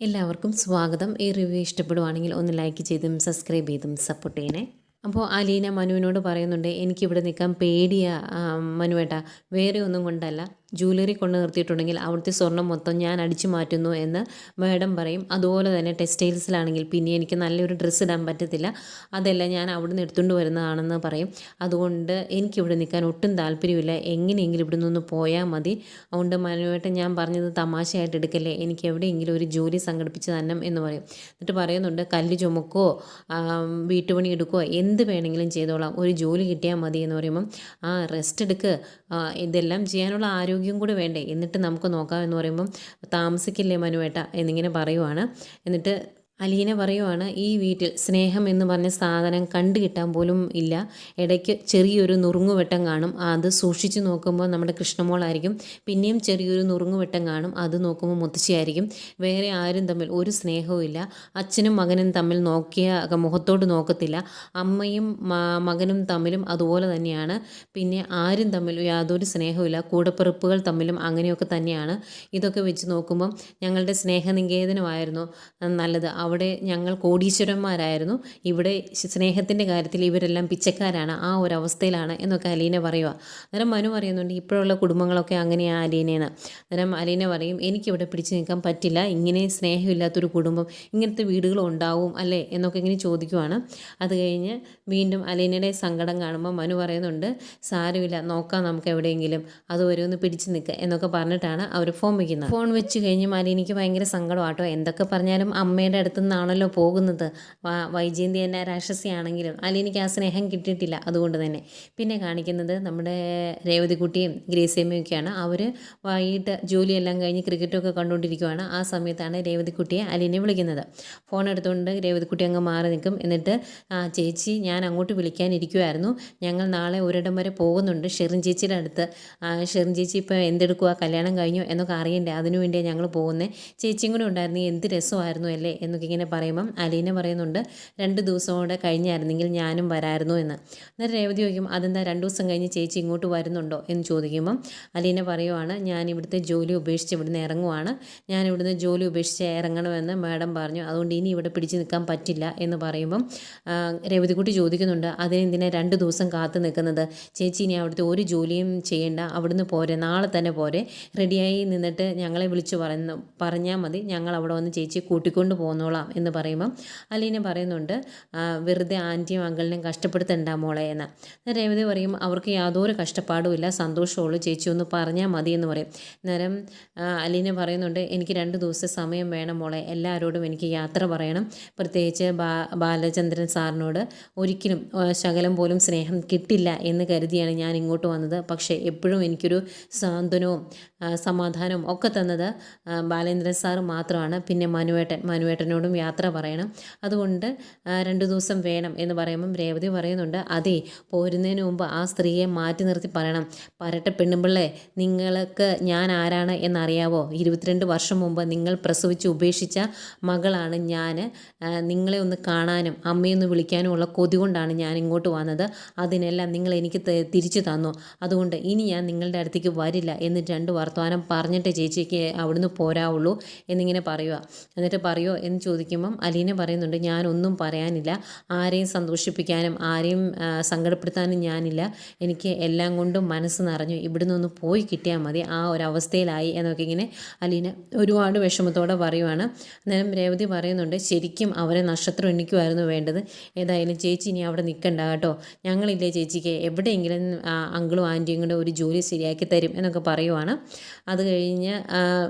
എല്ലാവർക്കും സ്വാഗതം. ഈ റിവ്യൂ ഇഷ്ടപ്പെടുവാണെങ്കിൽ ഒന്ന് ലൈക്ക് ചെയ്തും സബ്സ്ക്രൈബ് ചെയ്തും സപ്പോർട്ട് ചെയ്യണേ. അപ്പോൾ അലീന മനുവിനോട് പറയുന്നുണ്ട് എനിക്കിവിടെ നിൽക്കാൻ പേടിയാ മനുവേട്ട. വേറെ ഒന്നും കൊണ്ടല്ല. ജൂവലറി കൊണ്ട് നിർത്തിയിട്ടുണ്ടെങ്കിൽ അവിടുത്തെ സ്വർണം മൊത്തം ഞാൻ അടിച്ചു മാറ്റുന്നു എന്ന് മാഡം പറയും. അതുപോലെ തന്നെ ടെക്സ്റ്റൈൽസിലാണെങ്കിൽ പിന്നെ എനിക്ക് നല്ലൊരു ഡ്രസ്സ് ഇടാൻ പറ്റത്തില്ല. അതെല്ലാം ഞാൻ അവിടെ നിന്ന് എടുത്തുകൊണ്ട് വരുന്നതാണെന്ന് പറയും. അതുകൊണ്ട് എനിക്കിവിടെ നിൽക്കാൻ ഒട്ടും താല്പര്യമില്ല. എങ്ങനെയെങ്കിലും ഇവിടെ നിന്ന് പോയാൽ മതി. അതുകൊണ്ട് മനുവേട്ടൻ ഞാൻ പറഞ്ഞത് തമാശയായിട്ട് എടുക്കല്ലേ? എനിക്ക് എവിടെയെങ്കിലും ഒരു ജോലി സംഘടിപ്പിച്ച് തന്നെ എന്ന് പറയും. എന്നിട്ട് പറയുന്നുണ്ട് കല്ല് ചുമക്കോ വീട്ടുപണി എടുക്കുകയോ എന്ത് വേണമെങ്കിലും ചെയ്തോളാം. ഒരു ജോലി കിട്ടിയാൽ മതി എന്ന് പറയുമ്പം ആ റെസ്റ്റ് എടുക്ക്. ഇതെല്ലാം ചെയ്യാനുള്ള ആരോഗ്യം കൂടെ വേണ്ടേ? എന്നിട്ട് നമുക്ക് നോക്കാം എന്ന് പറയുമ്പം താമസിക്കില്ലേ മനുവേട്ട എന്നിങ്ങനെ പറയുവാണ്. എന്നിട്ട് അലീന പറയുവാണ് ഈ വീട്ടിൽ സ്നേഹം എന്ന് പറഞ്ഞ സാധനം കണ്ടു കിട്ടാൻ പോലും ഇല്ല. ഇടയ്ക്ക് ചെറിയൊരു നുറുങ്ങുവെട്ടം കാണും. അത് സൂക്ഷിച്ചു നോക്കുമ്പോൾ നമ്മുടെ കൃഷ്ണമോളായിരിക്കും. പിന്നെയും ചെറിയൊരു നുറുങ്ങുവെട്ടം കാണും. അത് നോക്കുമ്പോൾ മുത്തശ്ശിയായിരിക്കും. വേറെ ആരും തമ്മിൽ ഒരു സ്നേഹവും ഇല്ല. അച്ഛനും മകനും തമ്മിൽ നോക്കിയ മുഖത്തോട് നോക്കത്തില്ല. അമ്മയും മകനും തമ്മിലും അതുപോലെ തന്നെയാണ്. പിന്നെ ആരും തമ്മിൽ യാതൊരു സ്നേഹവുമില്ല കൂടപ്പിറപ്പുകൾ തമ്മിലും അങ്ങനെയൊക്കെ തന്നെയാണ്. ഇതൊക്കെ വെച്ച് നോക്കുമ്പം ഞങ്ങളുടെ സ്നേഹനികേതനമായിരുന്നു. നല്ലത്. അവിടെ ഞങ്ങൾ കോടീശ്വരന്മാരായിരുന്നു. ഇവിടെ സ്നേഹത്തിന്റെ കാര്യത്തിൽ ഇവരെല്ലാം പിച്ചക്കാരാണ്. ആ ഒരു അവസ്ഥയിലാണ് എന്നൊക്കെ അലീന പറയുക അന്നേരം മനു പറയുന്നുണ്ട് ഇപ്പോഴുള്ള കുടുംബങ്ങളൊക്കെ അങ്ങനെയാണ് അലീനയെന്ന് അന്നേരം അലീന പറയും എനിക്കിവിടെ പിടിച്ചു നിൽക്കാൻ പറ്റില്ല. ഇങ്ങനെ സ്നേഹമില്ലാത്തൊരു കുടുംബം ഇങ്ങനത്തെ വീടുകളും ഉണ്ടാവും അല്ലേ? എന്നൊക്കെ ഇങ്ങനെ ചോദിക്കുവാണ്. അത് കഴിഞ്ഞ് വീണ്ടും അലീനയുടെ സങ്കടം കാണുമ്പോൾ മനു പറയുന്നുണ്ട് സാരമില്ല നോക്കാം നമുക്ക് എവിടെയെങ്കിലും. അത് ഒന്ന് പിടിച്ചു നിൽക്കുക എന്നൊക്കെ പറഞ്ഞിട്ടാണ് അവർ ഫോൺ വയ്ക്കുന്നത് ഫോൺ വെച്ച് കഴിഞ്ഞ് അലീനയ്ക്ക് ഭയങ്കര സങ്കടമാട്ടോ. എന്തൊക്കെ പറഞ്ഞാലും അമ്മയുടെ അടുത്തു നിന്നാണല്ലോ പോകുന്നത്. വൈജയന്തി തന്നെ രാക്ഷസിയാണെങ്കിലും അലീനയ്ക്ക് ആ സ്നേഹം കിട്ടിയിട്ടില്ല അതുകൊണ്ട് തന്നെ. പിന്നെ കാണിക്കുന്നത് നമ്മുടെ രേവതിക്കുട്ടിയും ഗ്രേസിയമ്മയും ഒക്കെയാണ്. അവർ വൈകിട്ട് ജോലിയെല്ലാം കഴിഞ്ഞ് ക്രിക്കറ്റൊക്കെ കണ്ടുകൊണ്ടിരിക്കുവാണ്. ആ സമയത്താണ് രേവതിക്കുട്ടിയെ അലീനെ വിളിക്കുന്നത്. ഫോൺ എടുത്തുകൊണ്ട് രേവതിക്കുട്ടി അങ്ങ് മാറി നിൽക്കും. എന്നിട്ട് ആ ചേച്ചി ഞാൻ അങ്ങോട്ട് വിളിക്കാനിരിക്കുമായിരുന്നു ഞങ്ങൾ നാളെ ഒരിടം വരെ പോകുന്നുണ്ട്. ഷെറിൻ ചേച്ചിയുടെ അടുത്ത്. ഷെറിൻ ചേച്ചി ഇപ്പോൾ എന്തെടുക്കുക കല്യാണം കഴിഞ്ഞു? എന്നൊക്കെ അറിയണ്ടേ. അതിനു വേണ്ടിയാണ് ഞങ്ങൾ പോകുന്നത് ചേച്ചിയും കൂടെ ഉണ്ടായിരുന്നു. എന്ത് രസമായിരുന്നു അല്ലേ? എന്നൊക്കെ ഇങ്ങനെ പറയുമ്പം അലീന പറയുന്നുണ്ട് രണ്ട് ദിവസം കൂടെ കഴിഞ്ഞായിരുന്നെങ്കിൽ ഞാനും വരായിരുന്നു എന്ന്. അന്നേരം രേവതി ചോദിക്കും അതെന്താ രണ്ട് ദിവസം കഴിഞ്ഞ് ചേച്ചി ഇങ്ങോട്ട് വരുന്നുണ്ടോ? എന്ന് ചോദിക്കുമ്പം അലീന പറയുവാണ് ഞാൻ ഇവിടുത്തെ ജോലി ഉപേക്ഷിച്ച് ഇവിടുന്ന് ഇറങ്ങുവാണ്. ഞാൻ ഇവിടുന്ന് ജോലി ഉപേക്ഷിച്ച് ഇറങ്ങണമെന്ന് മാഡം പറഞ്ഞു. അതുകൊണ്ട് ഇനി ഇവിടെ പിടിച്ച് നിൽക്കാൻ പറ്റില്ല. എന്ന് പറയുമ്പം രേവതിക്കുട്ടി ചോദിക്കുന്നുണ്ട് അതിനെന്തിനാ രണ്ട് ദിവസം കാത്തു നിൽക്കുന്നത്? ചേച്ചി ഇനി അവിടുത്തെ ഒരു ജോലിയും ചെയ്യേണ്ട. അവിടുന്ന് പോരെ നാളെ തന്നെ പോരെ. റെഡിയായി നിന്നിട്ട് ഞങ്ങളെ വിളിച്ച് പറഞ്ഞു പറഞ്ഞാൽ മതി. ഞങ്ങൾ അവിടെ വന്ന് ചേച്ചി കൂട്ടിക്കൊണ്ട് പോന്നോളാം എന്ന് പറയുമ്പം അലീന പറയുന്നുണ്ട് വെറുതെ ആന്റിയും അങ്കിളിനെയും കഷ്ടപ്പെടുത്തണ്ട മോളെ എന്ന്. രേവതി പറയും അവർക്ക് യാതൊരു കഷ്ടപ്പാടും ഇല്ല സന്തോഷമുള്ളൂ ചേച്ചി ഒന്ന് പറഞ്ഞാൽ മതി എന്ന് പറയും. നേരം അലീന പറയുന്നുണ്ട് എനിക്ക് രണ്ട് ദിവസം സമയം വേണം മോളെ എല്ലാവരോടും എനിക്ക് യാത്ര പറയണം. പ്രത്യേകിച്ച് ബാ ബാലചന്ദ്രൻ സാറിനോട് ഒരിക്കലും ശകലം പോലും സ്നേഹം കിട്ടില്ല എന്ന് കരുതിയാണ് ഞാൻ ഇങ്ങോട്ട് വന്നത്. പക്ഷേ എപ്പോഴും എനിക്കൊരു സാന്ത്വനവും സമാധാനവും ഒക്കെ തന്നത് ബാലേന്ദ്രൻ സാറ് മാത്രമാണ്. പിന്നെ മനുവേട്ടൻ മനുവേട്ടനോടും യാത്ര പറയണം. അതുകൊണ്ട് രണ്ട് ദിവസം വേണം എന്ന് പറയുമ്പം രേവതി പറയുന്നുണ്ട് അതെ പോരുന്നതിന് മുമ്പ് ആ സ്ത്രീയെ മാറ്റി നിർത്തി പറയണം. പരട്ട പെണ്ണുമ്പിള്ളെ നിങ്ങൾക്ക് ഞാൻ ആരാണ് എന്നറിയാവോ? ഇരുപത്തിരണ്ട് വർഷം മുമ്പ് നിങ്ങൾ പ്രസവിച്ച് ഉപേക്ഷിച്ച മകളാണ് ഞാൻ നിങ്ങളെ ഒന്ന് കാണാനും അമ്മയൊന്ന് വിളിക്കാനും ഉള്ള കൊതി കൊണ്ടാണ് ഞാൻ ഇങ്ങോട്ട് വന്നത്. അതിനെല്ലാം നിങ്ങൾ എനിക്ക് തിരിച്ചു തന്നു. അതുകൊണ്ട് ഇനി ഞാൻ നിങ്ങളുടെ അടുത്തേക്ക് വരില്ല എന്ന് രണ്ട് വർത്തമാനം പറഞ്ഞിട്ട് ചേച്ചിക്ക് അവിടുന്ന് പോരാവുള്ളൂ എന്നിങ്ങനെ പറയുക. എന്നിട്ട് പറയുമോ എന്ന് ചോദിക്കുമ്പം അലീന പറയുന്നുണ്ട് ഞാനൊന്നും പറയാനില്ല. ആരെയും സന്തോഷിപ്പിക്കാനും ആരെയും സങ്കടപ്പെടുത്താനും ഞാനില്ല. എനിക്ക് എല്ലാം കൊണ്ടും മനസ്സ് നിറഞ്ഞു. ഇവിടുന്ന് ഒന്ന് പോയി കിട്ടിയാൽ മതി. ആ ഒരു അവസ്ഥയിലായി എന്നൊക്കെ ഇങ്ങനെ അലീന ഒരുപാട് വിഷമത്തോടെ പറയുവാണ്. അന്നേരം രേവതി പറയുന്നുണ്ട് ശരിക്കും അവരെ നക്ഷത്രം എണ്ണിക്കുമായിരുന്നു വേണ്ടത്. ഏതായാലും ചേച്ചി ഇനി അവിടെ നിൽക്കണ്ട കേട്ടോ. ഞങ്ങളില്ലേ ചേച്ചിക്ക്. എവിടെയെങ്കിലും അങ്കിളും ആന്റിയും കൂടെ ഒരു ജോലി ശരിയാക്കി തരും എന്നൊക്കെ പറയുവാണ്. അത് കഴിഞ്ഞ്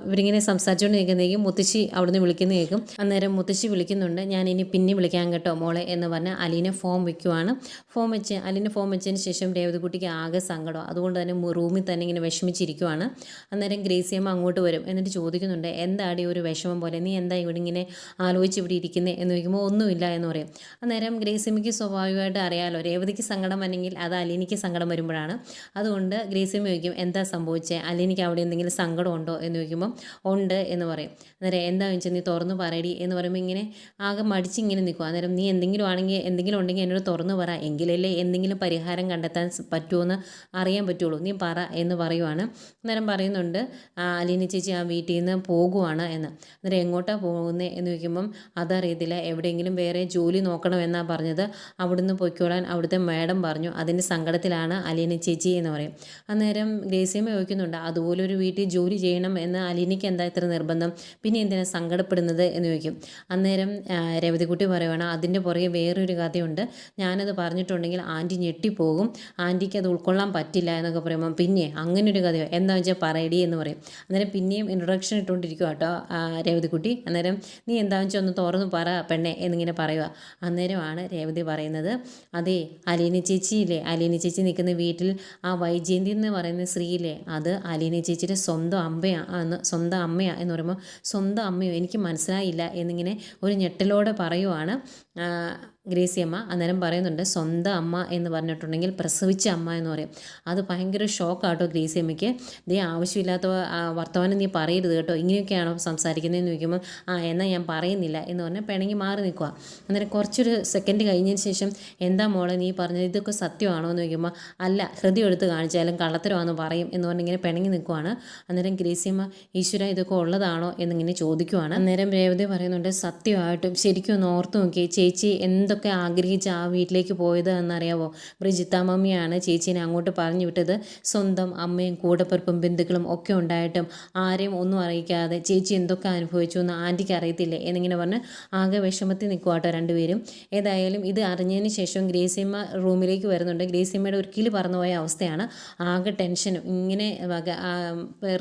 ഇവരിങ്ങനെ സംസാരിച്ചുകൊണ്ട് നിൽക്കുന്നേക്കും മുത്തശ്ശി അവിടുന്ന് വിളിക്കുന്ന കേൾക്കും അന്നേരം മുത്തശ്ശി വിളിക്കുന്നുണ്ട്. ഞാൻ ഇനി പിന്നെ വിളിക്കാൻ കേട്ടോ മോളെ എന്ന് പറഞ്ഞ് അലീനെ ഫോം വെക്കുവാണ്. ഫോം വെച്ച് അലീന ഫോം വെച്ചതിന് ശേഷം രേവതിക്കുട്ടിക്ക് ആകെ സങ്കടം. അതുകൊണ്ട് തന്നെ റൂമിൽ തന്നെ ഇങ്ങനെ വിഷമിച്ചിരിക്കുവാണ്. അന്നേരം ഗ്രേസിയമ്മ അങ്ങോട്ട് വരും. എന്നിട്ട് ചോദിക്കുന്നുണ്ട് എന്താടി ഒരു വിഷമം പോലെ? നീ എന്താ ഇവിടെ ഇങ്ങനെ ആലോചിച്ച് ഇവിടെ ഇരിക്കുന്നത് എന്ന് ചോദിക്കുമ്പോൾ ഒന്നുമില്ല എന്ന് പറയും. അന്നേരം ഗ്രേസിയമ്മയ്ക്ക് സ്വാഭാവികമായിട്ട് അറിയാമല്ലോ രേവതിക്ക് സങ്കടം വന്നെങ്കിൽ അത് അലീനിക്ക് സങ്കടം വരുമ്പോഴാണ്. അതുകൊണ്ട് ഗ്രേസിയമ്മ ചോദിക്കും എന്താ സംഭവിച്ചത് അലീനിക്ക് അവിടെ എന്തെങ്കിലും സങ്കടം ഉണ്ടോ? എന്ന് ചോദിക്കുമ്പോൾ ഉണ്ട് എന്ന് പറയും. അന്നേരം എന്താ വെച്ചാൽ നീ തുറന്നു പറയടി എന്ന് പറയുമ്പോൾ ഇങ്ങനെ ആകെ മടിച്ചിങ്ങനെ നിൽക്കും അന്നേരം നീ എന്തെങ്കിലും ആണെങ്കിൽ എന്തെങ്കിലും ഉണ്ടെങ്കിൽ എന്നോട് തുറന്നു പറ. എങ്കിലല്ലേ എന്തെങ്കിലും പരിഹാരം കണ്ടെത്താൻ പറ്റുമോ എന്ന് അറിയാൻ പറ്റുള്ളൂ. നീ പറ എന്ന് പറയുവാണ്. അന്നേരം പറയുന്നുണ്ട് അലീന ചേച്ചി ആ വീട്ടിൽ നിന്ന് പോകുവാണ് എന്ന്. അന്നേരം എങ്ങോട്ടാണ് പോകുന്നത് എന്ന് ചോദിക്കുമ്പം അതറിയത്തില്ല. എവിടെയെങ്കിലും വേറെ ജോലി നോക്കണമെന്നാണ് പറഞ്ഞത്. അവിടുന്ന് പൊയ്ക്കോളാൻ അവിടുത്തെ മാഡം പറഞ്ഞു. അതിന്റെ സങ്കടത്തിലാണ് അലീന ചേച്ചി എന്ന് പറയും. അന്നേരം ഗ്രേസിയമ്മ ചോദിക്കുന്നുണ്ട് അതുപോലെ ഒരു വീട്ടിൽ ജോലി ചെയ്യണം എന്ന് അലീനയ്ക്ക് എന്താ ഇത്ര നിർബന്ധം? പിന്നെ എന്തിനാണ് സങ്കടപ്പെടുന്നത്? എന്ന് ചോദിക്കും. അന്നേരം രവതിക്കുട്ടി പറയുവാണ് അതിന്റെ പുറകെ വേറൊരു കഥയുണ്ട്. ഞാനത് പറഞ്ഞിട്ടുണ്ടെങ്കിൽ ആന്റി ഞെട്ടിപ്പോകും. ആന്റിക്ക് അത് ഉൾക്കൊള്ളാൻ പറ്റില്ല എന്നൊക്കെ പറയുമ്പോൾ പിന്നെ അങ്ങനെ ഒരു കഥയോ? എന്താ വെച്ചാൽ പറയടി എന്ന് പറയും. അന്നേരം പിന്നെയും ഇൻട്രൊഡക്ഷൻ ഇട്ടുകൊണ്ടിരിക്കുക കേട്ടോ രേവതിക്കുട്ടി. അന്നേരം നീ എന്താ വെച്ചാൽ ഒന്ന് തുറന്ന് പറ പെണ്ണെ എന്നിങ്ങനെ പറയുക അന്നേരമാണ് രേവതി പറയുന്നത് അതെ അലീന ചേച്ചിയില്ലേ? അലീന ചേച്ചി നിൽക്കുന്ന വീട്ടിൽ ആ വൈജയന്തി എന്ന് പറയുന്ന സ്ത്രീയില്ലേ? അത് അലീന ചേച്ചിയുടെ സ്വന്തം അമ്മയാണ് സ്വന്തം അമ്മയാണ് എന്ന് പറയുമ്പോൾ സ്വന്തം അമ്മയോ? എനിക്ക് മനസ്സിലായില്ല എന്നിങ്ങനെ ഒരു ഞെട്ടലോടെ പറയുവാണ്. ഗ്രേസിയമ്മ അന്നേരം പറയുന്നുണ്ട് സ്വന്തം അമ്മ എന്ന് പറഞ്ഞിട്ടുണ്ടെങ്കിൽ പ്രസവിച്ച അമ്മ എന്ന് പറയും. അത് ഭയങ്കര ഷോക്കാട്ടോ ഗ്രേസിയമ്മയ്ക്ക് നീ ആവശ്യമില്ലാത്ത വർത്തമാനം നീ പറയരുത് കേട്ടോ. ഇങ്ങനെയൊക്കെയാണോ സംസാരിക്കുന്നതെന്ന് ചോദിക്കുമ്പോൾ ആ എന്നാൽ ഞാൻ പറയുന്നില്ല. എന്ന് പറഞ്ഞാൽ പിണങ്ങി മാറി നിൽക്കുക അന്നേരം കുറച്ചൊരു സെക്കൻഡ് കഴിഞ്ഞതിന് ശേഷം എന്താ മോളെ നീ പറഞ്ഞത്? ഇതൊക്കെ സത്യമാണോ? എന്ന് ചോദിക്കുമ്പോൾ അല്ല ഹൃദയം എടുത്ത് കാണിച്ചാലും കള്ളത്തരമാണെന്ന് പറയും. എന്ന് പറഞ്ഞ് ഇങ്ങനെ പിണങ്ങി നിൽക്കുവാണ്. അന്നേരം ഗ്രേസിയമ്മ ഈശ്വര ഇതൊക്കെ ഉള്ളതാണോ? എന്നിങ്ങനെ ചോദിക്കുവാണ്. അന്നേരം രേവതി പറയുന്നുണ്ട് സത്യമായിട്ടും ശരിക്കും ഒന്ന് ഓർത്ത് നോക്കി ചേച്ചി എന്തൊക്കെ എന്തൊക്കെ ആഗ്രഹിച്ച് ആ വീട്ടിലേക്ക് പോയത് എന്നറിയാവോ? ബ്രിജിത്ത മമ്മിയാണ് ചേച്ചീനെ അങ്ങോട്ട് പറഞ്ഞു വിട്ടത്. സ്വന്തം അമ്മയും കൂടപ്പിറപ്പും ബന്ധുക്കളും ഒക്കെ ഉണ്ടായിട്ടും ആരെയും ഒന്നും അറിയിക്കാതെ ചേച്ചി എന്തൊക്കെ അനുഭവിച്ചു എന്ന് ആന്റിക്ക് അറിയത്തില്ലേ? എന്നിങ്ങനെ പറഞ്ഞ് ആകെ വിഷമത്തിൽ നിൽക്കുവാട്ടോ രണ്ടുപേരും. ഏതായാലും ഇത് അറിഞ്ഞതിന് ശേഷം ഗ്രേസിയമ്മ റൂമിലേക്ക് വരുന്നുണ്ട്. ഗ്രേസിയമ്മയുടെ ഒരു കിളി പറന്നുപോയ അവസ്ഥയാണ്. ആകെ ടെൻഷനും. ഇങ്ങനെ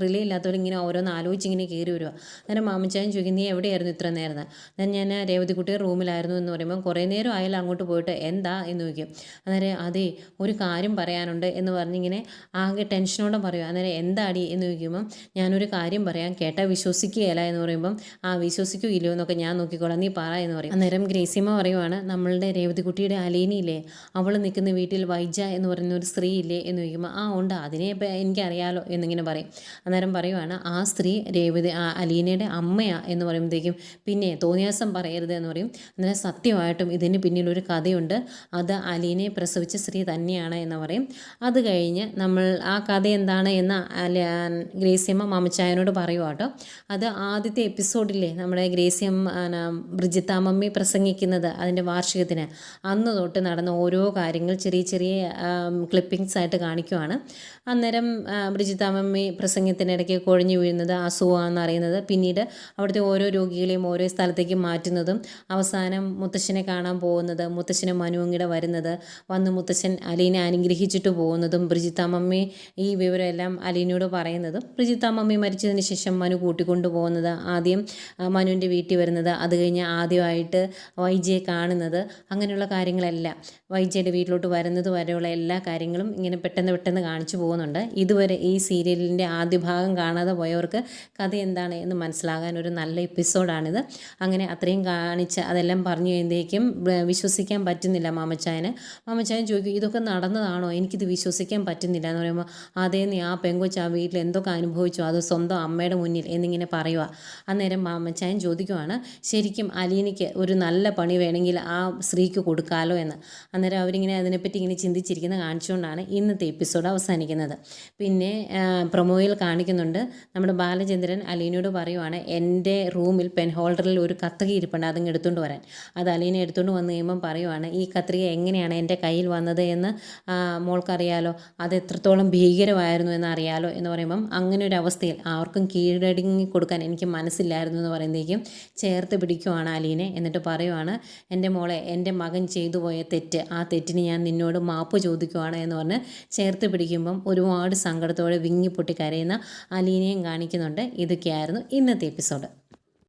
റിലേ ഇല്ലാത്തവർ ഇങ്ങനെ ഓരോന്ന് ആലോചിച്ച് ഇങ്ങനെ കയറി വരിക അന്നേരം മാമച്ചായൻ ചോദിക്കും നീ എവിടെയായിരുന്നു ഇത്ര നേരം? ഞാൻ ഞാൻ രേവതി കുട്ടിയുടെ റൂമിലായിരുന്നു എന്ന് പറയുമ്പോൾ കുറേ നേരം നേരം അയാൾ അങ്ങോട്ട് പോയിട്ട് എന്താ എന്ന് ചോദിക്കും. അന്നേരം അതെ ഒരു കാര്യം പറയാനുണ്ട് എന്ന് പറഞ്ഞിങ്ങനെ ആകെ ടെൻഷനോടെ പറയും. അന്നേരം എന്താടി എന്ന് ചോദിക്കുമ്പം ഞാനൊരു കാര്യം പറയാം കേട്ടാൽ വിശ്വസിക്കുകയല്ല എന്ന് പറയുമ്പം ആ വിശ്വസിക്കുകയില്ലോ എന്നൊക്കെ ഞാൻ നോക്കിക്കോളാം നീ പറ എന്ന് പറയും. അന്നേരം ഗ്രേസിമ പറയുവാണ് നമ്മളുടെ രേവതിക്കുട്ടിയുടെ അലീനിയില്ലേ അവൾ നിൽക്കുന്ന വീട്ടിൽ വൈജ എന്ന് പറയുന്ന ഒരു സ്ത്രീ ഇല്ലേ എന്ന് ചോദിക്കുമ്പോൾ ആ ഉണ്ട് അതിനെ എനിക്കറിയാലോ എന്നിങ്ങനെ പറയും. അന്നേരം പറയുവാണ് ആ സ്ത്രീ രേവതി അലീനയുടെ അമ്മയാ എന്ന് പറയുമ്പോഴത്തേക്കും പിന്നെ തോന്നിയാസം പറയരുത് എന്ന് പറയും. അന്നേരം സത്യമായിട്ടും ഇതിന് പിന്നിലൊരു കഥയുണ്ട്. അത് അലീനെ പ്രസവിച്ച സ്ത്രീ തന്നെയാണ് എന്ന് പറയും. അത് കഴിഞ്ഞ് നമ്മൾ ആ കഥ എന്താണ് എന്ന് ഗ്രേസിയമ്മ മാമച്ചായനോട് പറയുക കേട്ടോ. അത് ആദ്യത്തെ എപ്പിസോഡിലെ നമ്മുടെ ഗ്രേസ്യമ്മ ബ്രിജിത്താമമ്മി പ്രസംഗിക്കുന്നത് അതിന്റെ വാർഷികത്തിന്. അന്ന് തൊട്ട് നടന്ന ഓരോ കാര്യങ്ങൾ ചെറിയ ചെറിയ ക്ലിപ്പിങ്സ് ആയിട്ട് കാണിക്കുവാണ്. അന്നേരം ബ്രിജിത്താമമ്മി പ്രസംഗത്തിനിടയ്ക്ക് കൊഴിഞ്ഞു വീഴുന്നത് അസുഖമാണെന്ന് അറിയുന്നത്. പിന്നീട് അവിടുത്തെ ഓരോ രോഗികളെയും ഓരോ സ്ഥലത്തേക്ക് മാറ്റുന്നതും അവസാനം മുത്തശ്ശനെ കാണാൻ പോകുന്നത് മുത്തശ്ശനും മനുവങ്ങിടെ വരുന്നത്. വന്ന് മുത്തശ്ശൻ അലീനെ അനുഗ്രഹിച്ചിട്ട് പോകുന്നതും ബ്രിജിത്താമ്മമ്മി ഈ വിവരമെല്ലാം അലീനോട് പറയുന്നതും ബ്രിജിത്താമ്മമ്മി മരിച്ചതിന് ശേഷം മനു കൂട്ടിക്കൊണ്ടു പോകുന്നത് ആദ്യം മനുവിന്റെ വീട്ടിൽ വരുന്നത്. അത് കഴിഞ്ഞ് ആദ്യമായിട്ട് വൈജയെ കാണുന്നത്. അങ്ങനെയുള്ള കാര്യങ്ങളെല്ലാം വൈജയുടെ വീട്ടിലോട്ട് വരുന്നത് വരെയുള്ള എല്ലാ കാര്യങ്ങളും ഇങ്ങനെ പെട്ടെന്ന് പെട്ടെന്ന് കാണിച്ചു പോകുന്നുണ്ട്. ഇതുവരെ ഈ സീരിയലിന്റെ ആദ്യ ഭാഗം കാണാതെ പോയവർക്ക് കഥ എന്താണ് എന്ന് മനസ്സിലാകാൻ ഒരു നല്ല എപ്പിസോഡാണിത്. അങ്ങനെ അത്രയും കാണിച്ച് അതെല്ലാം പറഞ്ഞു കഴിയുമ്പോഴേക്കും വിശ്വസിക്കാൻ പറ്റുന്നില്ല മാമച്ചായന്. മാമച്ചായൻ ചോദിക്കും ഇതൊക്കെ നടന്നതാണോ? എനിക്കിത് വിശ്വസിക്കാൻ പറ്റുന്നില്ല. എന്ന് പറയുമ്പോൾ അതേ നീ ആ പെങ്കൊച്ച് ആ വീട്ടിൽ എന്തൊക്കെ അനുഭവിച്ചു? അത് സ്വന്തം അമ്മയുടെ മുന്നിൽ. എന്നിങ്ങനെ പറയുക അന്നേരം മാമച്ചായൻ ചോദിക്കുവാണ് ശരിക്കും അലീനയ്ക്ക് ഒരു നല്ല പണി വേണമെങ്കിൽ ആ സ്ത്രീക്ക് കൊടുക്കാമല്ലോ എന്ന്? അന്നേരം അവരിങ്ങനെ അതിനെപ്പറ്റി ഇങ്ങനെ ചിന്തിച്ചിരിക്കുന്ന കാണിച്ചുകൊണ്ടാണ് ഇന്നത്തെ എപ്പിസോഡ് അവസാനിക്കുന്നത്. പിന്നെ പ്രൊമോയിൽ കാണിക്കുന്നുണ്ട്. നമ്മുടെ ബാലചന്ദ്രൻ അലീനയോട് പറയുവാണ് എന്റെ റൂമിൽ പെൻ ഹോൾഡറിൽ ഒരു കത്തകി ഇരിപ്പുണ്ട് അതങ്ങ് എടുത്തുകൊണ്ട് വരാൻ. അത് അലീന എടുത്തുകൊണ്ട് വന്നു കഴിയുമ്പം പറയുവാണ് ഈ കത്രിക എങ്ങനെയാണ് എന്റെ കയ്യിൽ വന്നത് എന്ന് മോൾക്കറിയാലോ? അത് എത്രത്തോളം ഭീകരമായിരുന്നു എന്ന് അറിയാലോ? എന്ന് പറയുമ്പം അങ്ങനെ ഒരു അവസ്ഥയിൽ ആർക്കും കീഴടങ്ങി കൊടുക്കാൻ എനിക്ക് മനസ്സില്ലായിരുന്നു എന്ന് പറയുന്നതേക്കും ചേർത്ത് പിടിക്കുവാണ് അലീനെ. എന്നിട്ട് പറയുവാണ് എന്റെ മോളെ എന്റെ മകൻ ചെയ്തു പോയ തെറ്റ് ആ തെറ്റിന് ഞാൻ നിന്നോട് മാപ്പ് ചോദിക്കുവാണ് എന്ന് പറഞ്ഞ് ചേർത്ത് പിടിക്കുമ്പം ഒരുപാട് സങ്കടത്തോടെ വിങ്ങിപ്പൊട്ടി കരയുന്ന അലീനയും കാണിക്കുന്നുണ്ട്. ഇതൊക്കെയായിരുന്നു ഇന്നത്തെ എപ്പിസോഡ്.